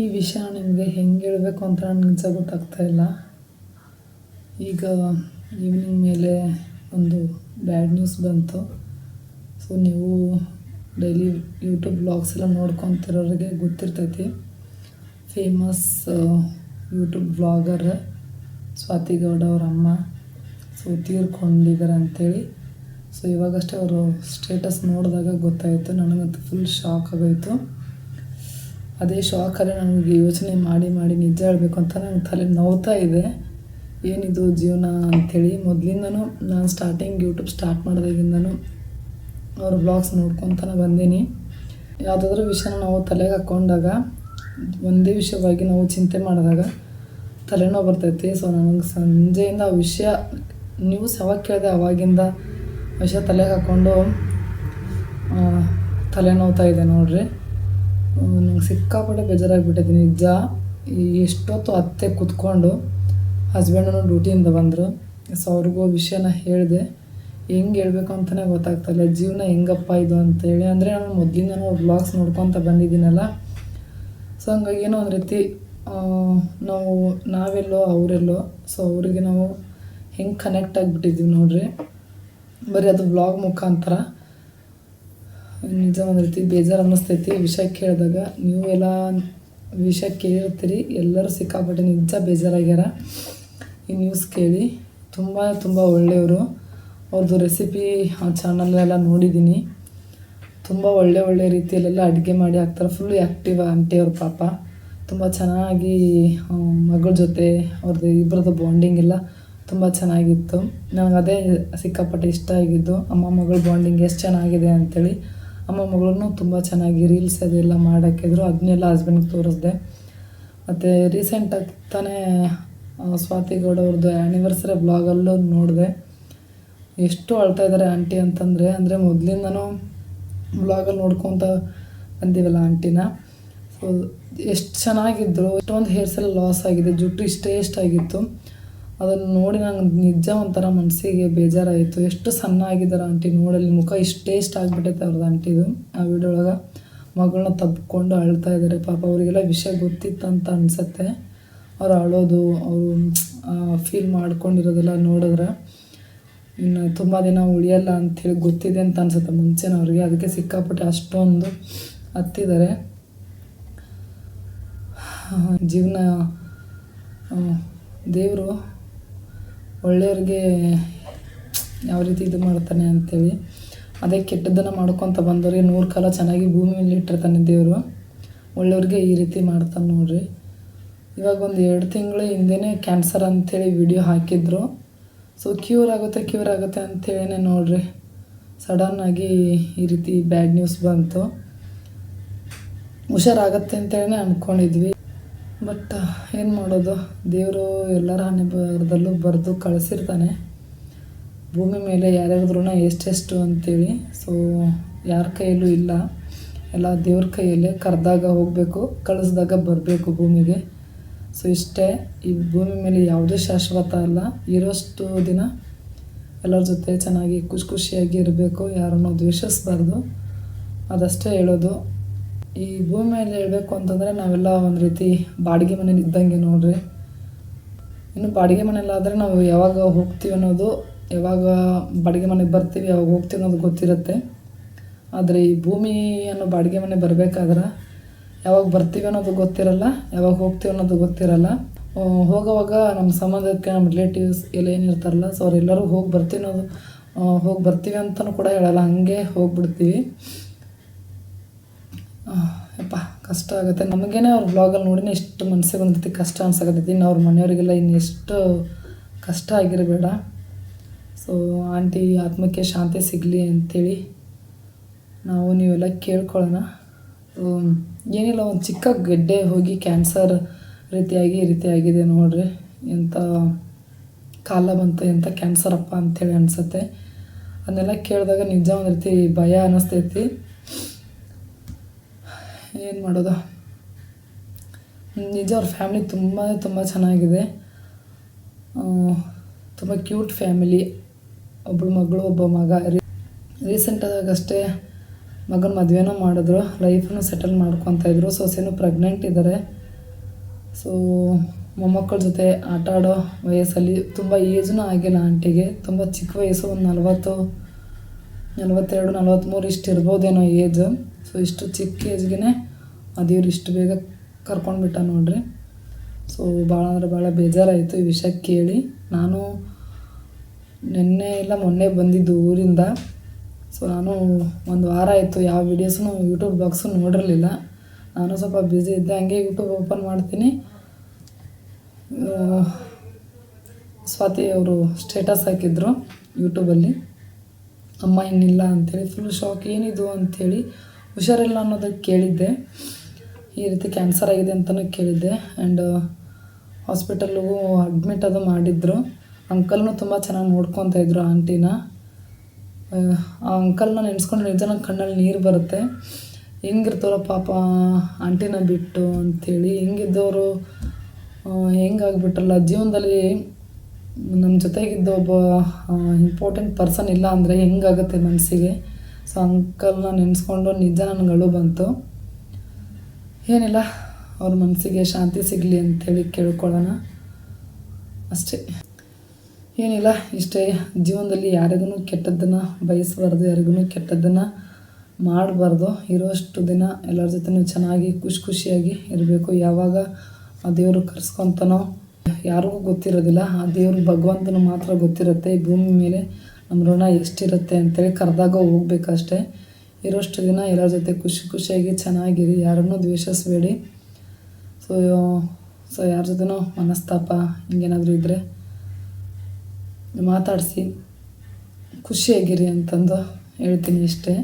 ಈ ವಿಷಯ ನಿಮಗೆ ಹೆಂಗೆ ಹೇಳಬೇಕು ಅಂತ ನನಗೆ ನಿಜ ಗೊತ್ತಾಗ್ತಾ ಇಲ್ಲ. ಈಗ ಈವ್ನಿಂಗ್ ಮೇಲೆ ಒಂದು ಬ್ಯಾಡ್ ನ್ಯೂಸ್ ಬಂತು. ಸೊ ನೀವು ಡೈಲಿ ಯೂಟ್ಯೂಬ್ ಬ್ಲಾಗ್ಸ್ ಎಲ್ಲ ನೋಡ್ಕೊತಿರೋರಿಗೆ ಗೊತ್ತಿರ್ತೈತಿ. Famous YouTube blogger Swathi Gowda ಅವ್ರ ಅಮ್ಮ. ಸೊ ತೀರ್ಕೊಂಡಿದ್ದಾರೆ ಅಂಥೇಳಿ ಸೊ ಇವಾಗಷ್ಟೇ ಅವರು ಸ್ಟೇಟಸ್ ನೋಡಿದಾಗ ಗೊತ್ತಾಯಿತು. ನನಗಂತೂ ಫುಲ್ ಶಾಕ್ ಆಗೋಯಿತು. ಅದೇ ಶಾಕಲ್ಲಿ ನನಗೆ ಯೋಚನೆ ಮಾಡಿ ಮಾಡಿ ನಿಜ ಹೇಳಬೇಕು ಅಂತ ನಂಗೆ ತಲೆ ನೋವ್ತಾ ಇದೆ. ಏನಿದು ಜೀವನ ಅಂಥೇಳಿ ಮೊದಲಿಂದನೂ ನಾನು ಸ್ಟಾರ್ಟಿಂಗ್ ಯೂಟ್ಯೂಬ್ ಸ್ಟಾರ್ಟ್ ಮಾಡಿದಾಗಿಂದನೂ ಅವ್ರ ಬ್ಲಾಗ್ಸ್ ನೋಡ್ಕೊತಾನೆ ಬಂದೀನಿ. ಯಾವುದಾದ್ರೂ ವಿಷಯನ ನಾವು ತಲೆಗೆ ಹಾಕ್ಕೊಂಡಾಗ ಒಂದೇ ವಿಷಯವಾಗಿ ನಾವು ಚಿಂತೆ ಮಾಡಿದಾಗ ತಲೆನೋವು ಬರ್ತೈತಿ. ಸೊ ನನಗೆ ಸಂಜೆಯಿಂದ ಆ ವಿಷಯ ನ್ಯೂಸ್ ಯಾವಾಗ ಕೇಳಿದೆ ಅವಾಗಿಂದ ವಿಷಯ ತಲೆಗೆ ಹಾಕ್ಕೊಂಡು ತಲೆ ತಲೆನೋವ್ತಾ ಇದೆ ನೋಡ್ರಿ. ನಂಗೆ ಸಿಕ್ಕಾಪಟ್ಟೆ ಬೇಜಾರಾಗಿಬಿಟ್ಟೈತೆ ನಿಜ ಎಷ್ಟೊತ್ತು ಅತ್ತೆ ಕುತ್ಕೊಂಡು ಹಸ್ಬೆಂಡನು ಡ್ಯೂಟಿಯಿಂದ ಬಂದರು. ಸೊ ಅವ್ರಿಗೂ ವಿಷಯನ ಹೇಳಿದೆ, ಹೆಂಗೆ ಹೇಳ್ಬೇಕು ಅಂತಲೇ ಗೊತ್ತಾಗ್ತಾಯಿಲ್ಲ ಜೀವನ ಹೆಂಗಪ್ಪ ಇದು ಅಂತೇಳಿ. ಅಂದರೆ ನಾನು ಮೊದಲಿಂದನೂ ಅವ್ರ ಬ್ಲಾಗ್ಸ್ ನೋಡ್ಕೊತ ಬಂದಿದ್ದೀನಲ್ಲ. ಸೊ ಹಂಗಾಗಿ ಏನೋ ಒಂದು ರೀತಿ ನಾವು, ನಾವೆಲ್ಲೋ ಅವರೆಲ್ಲೋ ಸೊ ಅವರಿಗೆ ನಾವು ಹೆಂಗೆ ಕನೆಕ್ಟ್ ಆಗಿಬಿಟ್ಟಿದ್ದೀವಿ ನೋಡ್ರಿ. ಬರೀ ಅದು ಬ್ಲಾಗ್ ಮುಖಾಂತರ. ನಿಜ ಒಂದು ರೀತಿ ಬೇಜಾರು ಅನ್ನಿಸ್ತೈತಿ ವಿಷಯ ಕೇಳಿದಾಗ ನೀವು ಎಲ್ಲ ವಿಷಯ ಕೇಳಿರ್ತೀರಿ, ಎಲ್ಲರೂ ಸಿಕ್ಕಾಪಟ್ಟೆ ನಿಜ ಬೇಜಾರಾಗ್ಯಾರ. ಈ ನ್ಯೂಸ್ ಕೇಳಿ ತುಂಬ ತುಂಬ ಒಳ್ಳೆಯವರು. ಅವ್ರದ್ದು ರೆಸಿಪಿ ಆ ಚಾನಲ್ಲೆಲ್ಲ ನೋಡಿದ್ದೀನಿ. ತುಂಬ ಒಳ್ಳೆ ಒಳ್ಳೆ ರೀತಿಯಲ್ಲೆಲ್ಲ ಅಡುಗೆ ಮಾಡಿ ಹಾಕ್ತಾರೆ. ಫುಲ್ ಆ್ಯಕ್ಟಿವ್ ಆಂಟಿ ಅವ್ರ ಪಾಪ. ತುಂಬ ಚೆನ್ನಾಗಿ ಮಗಳ ಜೊತೆ ಅವ್ರದ್ದು ಇಬ್ಬರದ್ದು ಬಾಂಡಿಂಗ್ ಎಲ್ಲ ತುಂಬ ಚೆನ್ನಾಗಿತ್ತು. ನನಗೆ ಅದೇ ಸಿಕ್ಕಾಪಟ್ಟೆ ಇಷ್ಟ ಆಗಿದ್ದು, ಅಮ್ಮ ಮಗಳ ಬಾಂಡಿಂಗ್ ಎಷ್ಟು ಚೆನ್ನಾಗಿದೆ ಅಂಥೇಳಿ ಅಮ್ಮ ಮಗಳನ್ನು ತುಂಬ ಚೆನ್ನಾಗಿ ರೀಲ್ಸ್ ಅದೆಲ್ಲ ಮಾಡೋಕ್ಕಿದ್ರು ಅದನ್ನೆಲ್ಲ ಹಸ್ಬೆಂಡ್ಗೆ ತೋರಿಸ್ದೆ. ಮತ್ತು ರೀಸೆಂಟಾಗಿ ತಾನೇ ಸ್ವಾತಿ ಗೌಡ ಅವ್ರದ್ದು ಆ್ಯನಿವರ್ಸರಿ ಬ್ಲಾಗಲ್ಲೂ ನೋಡಿದೆ. ಎಷ್ಟು ಅಳ್ತಾ ಇದ್ದಾರೆ ಆಂಟಿ ಅಂತಂದರೆ, ಅಂದರೆ ಮೊದಲಿಂದನೂ ಬ್ಲಾಗಲ್ಲಿ ನೋಡ್ಕೊತ ಬಂದೀವಲ್ಲ ಆಂಟಿನ ಸೊ ಎಷ್ಟು ಚೆನ್ನಾಗಿದ್ದರು ಎಷ್ಟೊಂದು ಹೇರ್ಸೆಲ್ಲ ಲಾಸ್ ಆಗಿದೆ, ಜುಟ್ಟು ಇಷ್ಟೇ ಎಷ್ಟಾಗಿತ್ತು ಅದನ್ನು ನೋಡಿ ನಂಗೆ ನಿಜ ಒಂಥರ ಮನಸ್ಸಿಗೆ ಬೇಜಾರಾಯಿತು. ಎಷ್ಟು ಸಣ್ಣ ಆಗಿದ್ದಾರೆ ಆಂಟಿ ನೋಡಲ್ಲಿ, ಮುಖ ಇಷ್ಟೇ ಇಷ್ಟ ಆಗಿಬಿಟ್ಟೈತೆ ಅವ್ರದ್ದು ಆಂಟಿದು ಆ ವೀಡಿಯೋ ಒಳಗೆ ಮಗಳನ್ನ ತಬ್ಕೊಂಡು ಅಳ್ತಾ ಇದ್ದಾರೆ ಪಾಪ ಅವರಿಗೆಲ್ಲ ವಿಷಯ ಗೊತ್ತಿತ್ತಂತ ಅನಿಸುತ್ತೆ. ಅವ್ರು ಅಳೋದು, ಅವರು ಫೀಲ್ ಮಾಡ್ಕೊಂಡಿರೋದೆಲ್ಲ ನೋಡಿದ್ರೆ ಇನ್ನು ತುಂಬ ದಿನ ಉಳಿಯಲ್ಲ ಅಂಥೇಳಿ ಗೊತ್ತಿದೆ ಅಂತ ಅನಿಸುತ್ತೆ. ಮುಂಚೆನೇ ಅವ್ರಿಗೆ ಅದಕ್ಕೆ ಸಿಕ್ಕಾಪಟ್ಟೆ ಅಷ್ಟೊಂದು ಹತ್ತಿದ್ದಾರೆ ಜೀವನ ದೇವರು ಒಳ್ಳೆಯವ್ರಿಗೆ ಯಾವ ರೀತಿ ಇದು ಮಾಡ್ತಾನೆ ಅಂತೇಳಿ, ಅದೇ ಕೆಟ್ಟದ್ದನ್ನು ಮಾಡ್ಕೊತ ಬಂದವ್ರಿಗೆ ನೂರು ಕಾಲ ಚೆನ್ನಾಗಿ ಭೂಮಿ ಮೇಲೆ ಇಟ್ಟಿರ್ತಾನೆ ದೇವರು. ಒಳ್ಳೆಯವ್ರಿಗೆ ಈ ರೀತಿ ಮಾಡ್ತಾನೆ ನೋಡ್ರಿ. ಇವಾಗ ಒಂದು ಎರಡು ತಿಂಗಳ ಹಿಂದೆನೇ ಕ್ಯಾನ್ಸರ್ ಅಂಥೇಳಿ ವಿಡಿಯೋ ಹಾಕಿದ್ರು. ಸೊ ಕ್ಯೂರ್ ಆಗುತ್ತೆ ಕ್ಯೂರ್ ಆಗುತ್ತೆ ಅಂಥೇಳಿನೇ ನೋಡ್ರಿ. ಸಡನ್ನಾಗಿ ಈ ರೀತಿ ಬ್ಯಾಡ್ ನ್ಯೂಸ್ ಬಂತು. ಹುಷಾರಾಗತ್ತೆ ಅಂತೇಳಿ ಅಂದ್ಕೊಂಡಿದ್ವಿ ಬಟ್, ಏನು ಮಾಡೋದು? ದೇವರು ಎಲ್ಲರ ಹಣೆ ಬರದಲ್ಲೂ ಬರೆದು ಕಳಿಸಿರ್ತಾನೆ. ಭೂಮಿ ಮೇಲೆ ಯಾರ್ಯಾರ್ದು ಎಷ್ಟೆಷ್ಟು ಅಂತೇಳಿ. ಸೊ ಯಾರ ಕೈಯಲ್ಲೂ ಇಲ್ಲ. ಎಲ್ಲ ದೇವ್ರ ಕೈಯಲ್ಲೇ ಕರೆದಾಗ ಹೋಗಬೇಕು, ಕಳಿಸ್ದಾಗ ಬರಬೇಕು ಭೂಮಿಗೆ. ಸೊ ಇಷ್ಟೇ. ಈ ಭೂಮಿ ಮೇಲೆ ಯಾವುದೇ ಶಾಶ್ವತ ಅಲ್ಲ. ಇರೋಷ್ಟು ದಿನ ಎಲ್ಲರ ಜೊತೆ ಚೆನ್ನಾಗಿ ಖುಷಿ ಖುಷಿಯಾಗಿ ಇರಬೇಕು, ಯಾರನ್ನೂ ದ್ವೇಷಿಸ್ಬಾರ್ದು. ಅದಷ್ಟೇ ಹೇಳೋದು. ಈ ಭೂಮಿ ಮೇಲೆ ಹೇಳಬೇಕು ಅಂತಂದರೆ ನಾವೆಲ್ಲ ಒಂದು ರೀತಿ ಬಾಡಿಗೆ ಮನೇಲಿ ಇದ್ದಂಗೆ ನೋಡ್ರಿ. ಇನ್ನು ಬಾಡಿಗೆ ಮನೆಯಲ್ಲಾದರೆ ನಾವು ಯಾವಾಗ ಹೋಗ್ತೀವಿ ಅನ್ನೋದು, ಯಾವಾಗ ಬಾಡಿಗೆ ಮನೆಗೆ ಬರ್ತೀವಿ, ಯಾವಾಗ ಹೋಗ್ತೀವಿ ಅನ್ನೋದು ಗೊತ್ತಿರುತ್ತೆ. ಆದರೆ ಈ ಭೂಮಿ ಅನ್ನೋ ಬಾಡಿಗೆ ಮನೆ ಬರಬೇಕಾದ್ರೆ ಯಾವಾಗ ಬರ್ತೀವಿ ಅನ್ನೋದು ಗೊತ್ತಿರಲ್ಲ, ಯಾವಾಗ ಹೋಗ್ತೀವಿ ಅನ್ನೋದು ಗೊತ್ತಿರಲ್ಲ. ಹೋಗೋವಾಗ ನಮ್ಮ ಸಂಬಂಧಕ್ಕೆ ನಮ್ಮ ರಿಲೇಟಿವ್ಸ್ ಎಲ್ಲ ಏನಿರ್ತಾರಲ್ಲ ಸೊ ಅವರೆಲ್ಲರೂ ಹೋಗಿ ಬರ್ತೀವಿ ಅನ್ನೋದು ಹೋಗಿ ಬರ್ತೀವಿ ಅಂತಲೂ ಕೂಡ ಹೇಳಲ್ಲ, ಹಾಗೆ ಹೋಗ್ಬಿಡ್ತೀವಿ. ಕಷ್ಟ ಆಗುತ್ತೆ. ನಮಗೇನೆ ಅವ್ರ ಬ್ಲಾಗಲ್ಲಿ ನೋಡಿನೇ ಎಷ್ಟು ಮನಸ್ಸಿಗೆ ಒಂದು ರೀತಿ ಕಷ್ಟ ಅನ್ಸಕತ್ತೈತಿ ಇನ್ನು ಅವ್ರ ಮನೆಯವರಿಗೆಲ್ಲ ಇನ್ನೆಷ್ಟು ಕಷ್ಟ ಆಗಿರಬೇಡ. ಸೊ ಆಂಟಿ ಆತ್ಮಕ್ಕೆ ಶಾಂತಿ ಸಿಗಲಿ ಅಂಥೇಳಿ ನಾವು ನೀವೆಲ್ಲ ಕೇಳ್ಕೊಳ್ಳೋಣ. ಏನಿಲ್ಲ, ಒಂದು ಚಿಕ್ಕ ಗೆಡ್ಡೆ ಹೋಗಿ ಕ್ಯಾನ್ಸರ್ ರೀತಿಯಾಗಿ ಈ ರೀತಿ ಆಗಿದೆ ನೋಡ್ರಿ. ಎಂಥ ಕಾಲ ಬಂತು ಎಂಥ ಕ್ಯಾನ್ಸರ್ ಅಪ್ಪ ಅಂಥೇಳಿ ಅನಿಸುತ್ತೆ. ಅದನ್ನೆಲ್ಲ ಕೇಳಿದಾಗ ನಿಜ ಒಂದು ರೀತಿ ಭಯ ಅನ್ನಿಸ್ತೈತಿ ಏನು ಮಾಡೋದು? ನಿಜ, ಅವ್ರ ಫ್ಯಾಮಿಲಿ ತುಂಬ ತುಂಬ ಚೆನ್ನಾಗಿದೆ. ತುಂಬ ಕ್ಯೂಟ್ ಫ್ಯಾಮಿಲಿ ಒಬ್ಬಳು ಮಗಳು, ಒಬ್ಬ ಮಗ. ರೀ ರೀಸೆಂಟಾಗಷ್ಟೇ ಮಗನ ಮದುವೆನೂ ಮಾಡಿದ್ರು. ಲೈಫನ್ನು ಸೆಟಲ್ ಮಾಡ್ಕೊತ ಇದ್ರು. ಸೊಸೆನೂ ಪ್ರೆಗ್ನೆಂಟ್ ಇದ್ದಾರೆ ಸೊ ಮೊಮ್ಮಕ್ಕಳ ಜೊತೆ ಆಟ ಆಡೋ ವಯಸ್ಸಲ್ಲಿ ತುಂಬ ಏಜ್ನೂ ಆಗಿಲ್ಲ ಆಂಟಿಗೆ. ತುಂಬ ಚಿಕ್ಕ ವಯಸ್ಸು, ಒಂದು ನಲವತ್ತು, ನಲವತ್ತೆರಡು ನಲ್ವತ್ತ್ಮೂರು ಇಷ್ಟು ಇರ್ಬೋದೇನೋ ಏಜ್ ಸೊ ಇಷ್ಟು ಚಿಕ್ಕ ಏಜ್ಗೆ ಅದೇವ್ರು ಇಷ್ಟು ಬೇಗ ಕರ್ಕೊಂಡ್ಬಿಟ್ಟ ನೋಡ್ರಿ. ಸೊ ಭಾಳ ಅಂದ್ರೆ ಭಾಳ ಬೇಜಾರಾಯಿತು ಈ ವಿಷಯ ಕೇಳಿ. ನಾನು ನಿನ್ನೆ ಇಲ್ಲ ಮೊನ್ನೆ ಬಂದಿದ್ದು ಊರಿಂದ. ಸೊ ನಾನು ಒಂದು ವಾರ ಆಯಿತು ಯಾವ ವೀಡಿಯೋಸ್ನು ಯೂಟ್ಯೂಬ್ ಬಾಕ್ಸು ನೋಡಿರಲಿಲ್ಲ. ನಾನು ಸ್ವಲ್ಪ ಬ್ಯುಸಿ ಇದ್ದೆ, ಹಂಗೆ ಯೂಟ್ಯೂಬ್ ಓಪನ್ ಮಾಡ್ತೀನಿ. ಸ್ವಾತಿ ಅವರು ಸ್ಟೇಟಸ್ ಹಾಕಿದ್ರು ಯೂಟ್ಯೂಬಲ್ಲಿ ಅಮ್ಮ ಇನ್ನಿಲ್ಲ ಅಂಥೇಳಿ ಫುಲ್ ಶಾಕ್ ಏನಿದು ಅಂಥೇಳಿ ಹುಷಾರಿಲ್ಲ ಅನ್ನೋದಕ್ಕೆ ಕೇಳಿದ್ದೆ. ಈ ರೀತಿ ಕ್ಯಾನ್ಸರ್ ಆಗಿದೆ ಅಂತಲೂ ಕೇಳಿದ್ದೆ. ಆ್ಯಂಡ್ ಹಾಸ್ಪಿಟಲ್ಗೂ ಅಡ್ಮಿಟ್ ಅದು ಮಾಡಿದ್ರು. ಅಂಕಲ್ನೂ ತುಂಬ ಚೆನ್ನಾಗಿ ನೋಡ್ಕೊತಾ ಇದ್ರು ಆಂಟಿನ ಆ ಅಂಕಲ್ನ ನೆನೆಸ್ಕೊಂಡು ನಿಜ ನನ್ನ ಕಣ್ಣಲ್ಲಿ ನೀರು ಬರುತ್ತೆ. ಹೆಂಗಿರ್ತಾರೋ ಪಾಪ ಆಂಟಿನ ಬಿಟ್ಟು ಅಂಥೇಳಿ ಹೆಂಗಿದ್ದವರು ಹೆಂಗಾಗ್ಬಿಟ್ರಲ್ಲ, ಜೀವನದಲ್ಲಿ ನಮ್ಮ ಜೊತೆಗಿದ್ದ ಒಬ್ಬ ಇಂಪಾರ್ಟೆಂಟ್ ಪರ್ಸನ್ ಇಲ್ಲ ಅಂದರೆ ಹೆಂಗಾಗುತ್ತೆ ಮನಸ್ಸಿಗೆ ಸೊ ಅಂಕಲ್ನ ನೆನೆಸ್ಕೊಂಡು ನಿಜ ನನಗೆ ಬಂತು. ಏನಿಲ್ಲ, ಅವ್ರ ಮನಸ್ಸಿಗೆ ಶಾಂತಿ ಸಿಗಲಿ ಅಂಥೇಳಿ ಕೇಳ್ಕೊಳ್ಳೋಣ. ಅಷ್ಟೇ. ಏನಿಲ್ಲ, ಇಷ್ಟೇ. ಜೀವನದಲ್ಲಿ ಯಾರಿಗೂ ಕೆಟ್ಟದ್ದನ್ನು ಬಯಸಬಾರ್ದು, ಯಾರಿಗೂ ಕೆಟ್ಟದ್ದನ್ನು ಮಾಡಬಾರ್ದು. ಇರೋಷ್ಟು ದಿನ ಎಲ್ಲರ ಜೊತೆನೂ ಚೆನ್ನಾಗಿ, ಖುಷಿ ಖುಷಿಯಾಗಿ ಇರಬೇಕು. ಯಾವಾಗ ಆ ದೇವರು ಕರ್ಸ್ಕೊತಾನೋ, ಯಾರಿಗೂ ಗೊತ್ತಿರೋದಿಲ್ಲ. ಆ ದೇವ್ರ ಭಗವಂತನು ಮಾತ್ರ ಗೊತ್ತಿರುತ್ತೆ. ಭೂಮಿ ಮೇಲೆ ನಮ್ಮ ಋಣ ಎಷ್ಟಿರುತ್ತೆ ಅಂತೇಳಿ ಕರೆದಾಗ ಹೋಗ್ಬೇಕಷ್ಟೇ. ಇರೋಷ್ಟು ದಿನ ಎಲ್ಲರ ಜೊತೆ ಖುಷಿ ಖುಷಿಯಾಗಿ ಚೆನ್ನಾಗಿರಿ. ಯಾರನ್ನೂ ದ್ವೇಷಿಸಬೇಡಿ ಸೊ ಸೊ ಯಾರ ಜೊತೆನೂ ಮನಸ್ತಾಪ ಹಿಂಗೇನಾದರೂ ಇದ್ದರೆ ಮಾತಾಡಿಸಿ. ಖುಷಿಯಾಗಿರಿ ಅಂತಂದು ಹೇಳ್ತೀನಿ ಇಷ್ಟೇ.